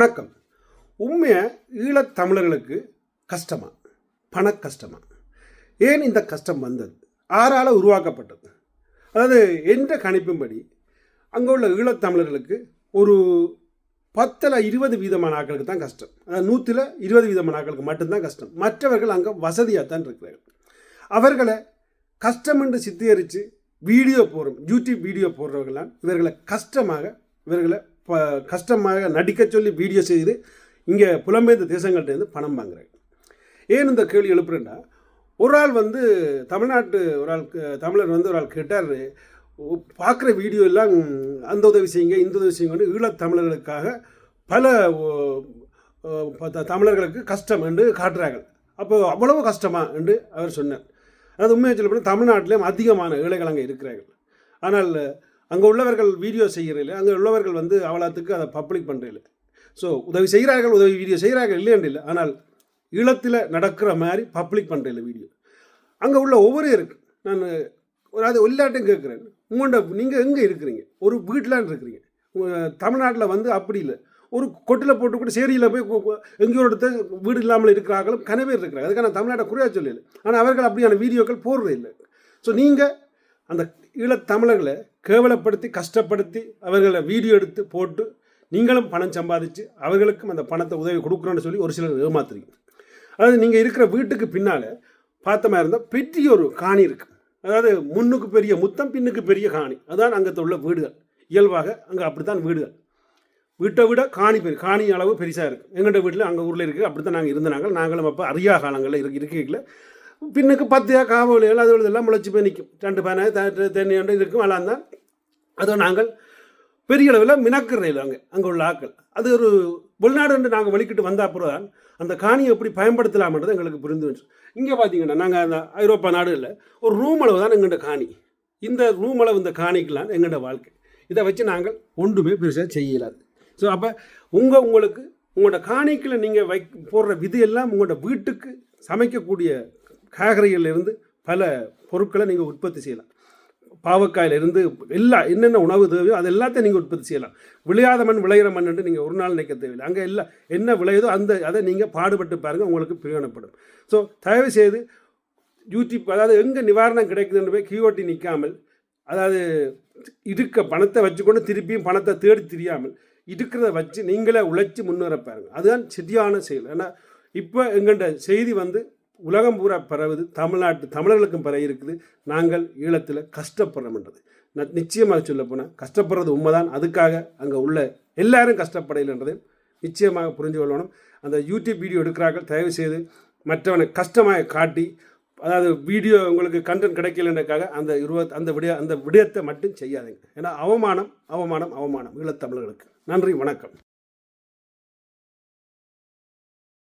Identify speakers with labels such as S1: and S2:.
S1: வணக்கம். உண்மையை ஈழத்தமிழர்களுக்கு கஷ்டமா? பண கஷ்டமா? ஏன் இந்த கஷ்டம் வந்தது? ஆறால் உருவாக்கப்பட்டது. அதாவது என்ற கணிப்பின்படி அங்கே உள்ள ஈழத்தமிழர்களுக்கு ஒரு பத்தில் இருபது வீதமான ஆக்களுக்கு தான் கஷ்டம். அதாவது நூற்றில் இருபது வீதமான ஆட்களுக்கு மட்டும்தான் கஷ்டம். மற்றவர்கள் அங்கே வசதியாக தான் இருக்கிறார்கள். அவர்களை கஷ்டம் என்று சித்தரித்து வீடியோ போடுறோம் யூடியூப் வீடியோ போடுறவர்களாம் இவர்களை கஷ்டமாக இவர்களை ப கஷ்டமாக நடிக்க சொல்லி வீடியோ செய்து இங்கே புலம்பெயர்ந்த தேசங்கள்டேருந்து பணம் வாங்குறாங்க ஏன் இந்த கேள்வி எழுப்புறேன்னா ஒரு ஆள் வந்து தமிழ்நாட்டு ஒரு ஆள் தமிழர் வந்து ஒரு ஆள் கேட்டார் பார்க்குற வீடியோ எல்லாம் அந்த உதவி செய்யுங்க இந்த உதவி செய்யுங்கன்னு ஈழத்தமிழர்களுக்காக பல தமிழர்களுக்கு கஷ்டம் என்று காட்டுறாங்க அப்போ அவ்வளவு கஷ்டமா? என்று அவர் சொன்னார். அதாவது உண்மையை சொல்லப்போனால் தமிழ்நாட்டிலேயும் தமிழ்நாட்டிலும் அதிகமான ஏழைகள் அங்கே இருக்கிறார்கள். ஆனால் அங்கே உள்ளவர்கள் வீடியோ செய்கிறதில்ல அங்கே உள்ளவர்கள் வந்து அவலாத்துக்கு அதை பப்ளிக் பண்ணுறதில்ல ஸோ உதவி செய்கிறார்கள் உதவி வீடியோ செய்கிறார்கள் இல்லைன்னு இல்லை ஆனால் ஈழத்தில் நடக்கிற மாதிரி பப்ளிக் பண்ணுறதில்ல வீடியோ. அங்கே உள்ள ஒவ்வொரு இருக்கு. நான் ஒரு அது எல்லாட்டையும் கேட்குறேன். உங்கள்கிட்ட நீங்கள் எங்கே இருக்கிறீங்க? ஒரு வீட்டிலான் இருக்கிறீங்க. தமிழ்நாட்டில் வந்து அப்படி இல்லை. ஒரு கொட்டில் போட்டு கூட சேரியில் போய் எங்கேயோ ஒரு வீடு இல்லாமல் இருக்கிறார்களும் கனவே இருக்கிறாங்க. இருக்கிறாங்க அதுக்கான தமிழ்நாட்டை குறையா சொல்லல. ஆனால் அவர்கள் அப்படியான வீடியோக்கள் போடுறது இல்லை ஸோ நீங்கள் அந்த ஈழத்தமிழர்களை கேவலப்படுத்தி கஷ்டப்படுத்தி அவர்களை வீடியோ எடுத்து போட்டு நீங்களும் பணம் சம்பாதிச்சு அவர்களுக்கும் அந்த பணத்தை உதவி கொடுக்குறோன்னு சொல்லி ஒரு சிலர் ஏமாத்துறீங்க. அதாவது நீங்கள் இருக்கிற வீட்டுக்கு பின்னால் பார்த்தமாக இருந்தால் பெரிய ஒரு காணி இருக்குது அதாவது முன்னுக்கு பெரிய முத்தம் பின்னுக்கு பெரிய காணி. அதான் அங்கே உள்ள வீடுகள். இயல்பாக அங்கே அப்படித்தான் வீடுகள். வீட்டை விட காணி பெரிய காணி அளவு பெருசாக இருக்குது எங்கள்கிட்ட வீட்டில் அங்கே ஊரில் இருக்குது அப்படி தான் நாங்கள். இருந்தனாங்க நாங்களும் அப்போ அரியா காலங்களில் இருக்கு இருக்கையில் பின்னுக்கு பத்தியா காவலிகள் அது எல்லாம் முளைச்சி போய் நிற்கும் ரெண்டு பேனை தண்ணி ஒன்று இருக்கும் எல்லாம் தான். அதை நாங்கள் பெரிய அளவில் மினக்கிறதில்லை அங்கே அங்கே உள்ள ஆட்கள் அது ஒரு வெளிநாடு என்று நாங்கள் வெளிக்கிட்டு வந்த அப்புறம் தான் அந்த காணியை எப்படி பயன்படுத்தலாம்ன்றது எங்களுக்கு புரிந்து வந்துச்சு. இங்கே பார்த்தீங்கன்னா நாங்கள் அந்த ஐரோப்பா நாடுகளில் ஒரு ரூம் அளவு தான் எங்கள்கிட்ட காணி. இந்த ரூம் அளவு இந்த காணிக்கெலாம் எங்கள்கிட்ட வாழ்க்கை. இதை வச்சு நாங்கள் ஒன்றுமே பெருசாக செய்யலாது. ஸோ அப்போ உங்கள் உங்களுக்கு உங்களோட காணிக்கில் நீங்கள் வை போடுற விதையெல்லாம் உங்களோட வீட்டுக்கு சமைக்கக்கூடிய காய்கறிகளிலிருந்து பல பொருட்களை நீங்கள் உற்பத்தி செய்யலாம். பாவக்காயிலிருந்து எல்லா என்னென்ன உணவு தேவையோ அது எல்லாத்தையும் நீங்கள் உற்பத்தி செய்யலாம். விளையாத மண் விளையிற மண் என்று நீங்கள் ஒரு நாள் நினைக்க தேவையில்லை. அங்கே எல்லாம் என்ன விளையுதோ அந்த அதை நீங்கள் பாடுபட்டு பாருங்கள் உங்களுக்கு பிரயோஜனப்படும். ஸோ தயவு செய்து யூடியூப் அதாவது எங்கே நிவாரணம் கிடைக்குதுன்னு போய் கியூஓட்டி நிற்காமல் அதாவது இருக்க பணத்தை வச்சுக்கொண்டு திருப்பியும் பணத்தை தேடி தெரியாமல் இருக்கிறத வச்சு நீங்களே உழைச்சி முன்னேற பாருங்கள் அதுதான் சரியான செயல். ஏன்னா இப்போ எங்கள்கிட்ட செய்தி வந்து உலகம் பூரா பரவுது தமிழ்நாட்டு தமிழர்களுக்கும் பரவி இருக்குது. நாங்கள் ஈழத்தில் கஷ்டப்படுறோம்ன்றது. நான் நிச்சயமாக சொல்ல போனால் கஷ்டப்படுறது உண்மைதான். அதுக்காக அங்கே உள்ள எல்லாரும் கஷ்டப்படையில்ன்றதை நிச்சயமாக புரிஞ்சு கொள்ளணும். அந்த யூடியூப் வீடியோ எடுக்கிறார்கள் தயவு செய்து மற்றவனை கஷ்டமாக காட்டி அதாவது வீடியோ உங்களுக்கு கண்டென்ட் கிடைக்கலன்றக்காக அந்த இருபத் அந்த விடய அந்த விடயத்தை மட்டும் செய்யாதீங்க. ஏன்னா அவமானம் அவமானம் அவமானம் ஈழத்தமிழர்களுக்கு நன்றி வணக்கம்.